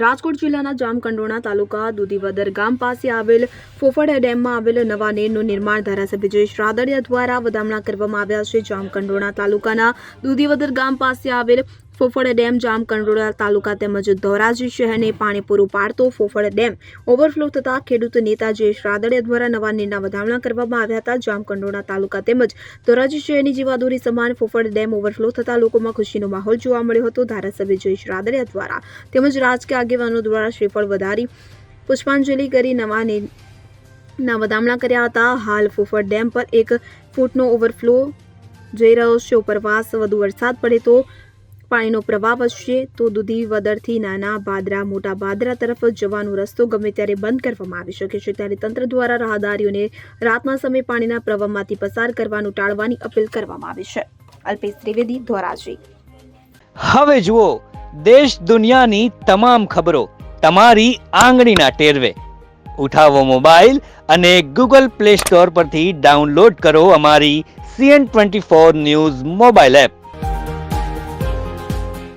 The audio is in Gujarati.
રાજકોટ જિલ્લાના જામકંડોણા તાલુકા દુધીવદર ગામ પાસે આવેલ ફોફડ ડેમમાં આવેલ નવા નીરનું નિર્માણ ધારાસભ્ય જયેશ રાદડિયા દ્વારા વધામણા કરવામાં આવ્યા છે. જામકંડોણા તાલુકાના દુધીવદર ગામ પાસે આવેલ ફોફડ ડેમ જામકંડોરણા તાલુકા તેમજ ધોરાજી શહેરને પાણી પૂરું પાડતો ફોફડ ડેમ. ઓવરફ્લો થતા ખેડૂત નેતા જયેશ રાદડિયા દ્વારા નવા નીરના વધામણા કરવામાં આવ્યા હતા. જામકંડોરણા તાલુકા તેમજ ધોરાજી શહેરની જીવાદોરી સમાન ફોફડ ડેમ ઓવરફ્લો થતા લોકોમાં ખુશીનો માહોલ જોવા મળ્યો હતો. ધારાસભ્ય જયેશ રાદડિયા દ્વારા તેમજ રાજકીય આગેવાનો દ્વારા શ્રીફળ વધારી, પુષ્પાંજલિ કરી નવા ના વધામણા કર્યા હતા. હાલ ફોફડ ડેમ પર એક ફૂટનો ઓવરફ્લો જઈ રહ્યો છે. ઉપરવાસ વધુ વરસાદ પડે તો પાણીનો પ્રવાહ વધશે તો દૂધી વદરથી નાના બાદરા, મોટા બાદરા તરફ જવાનો રસ્તો ગમે ત્યારે બંધ કરવામાં આવી શકે છે. ત્યારે તંત્ર દ્વારા રાહદારીઓને રાતના સમયે પાણીના પ્રવાહમાંથી પસાર કરવાનું ટાળવાની અપીલ કરવામાં આવી છે. અલ્પેશ ત્રિવેદી, ધોરાજી. હવે જુઓ, દેશ દુનિયાની તમામ ખબરો તમારી આંગળીના ટેરવે. ઉઠાવો મોબાઈલ અને ગૂગલ પ્લે સ્ટોર પરથી ડાઉનલોડ કરો અમારી CN twenty four news mobile app.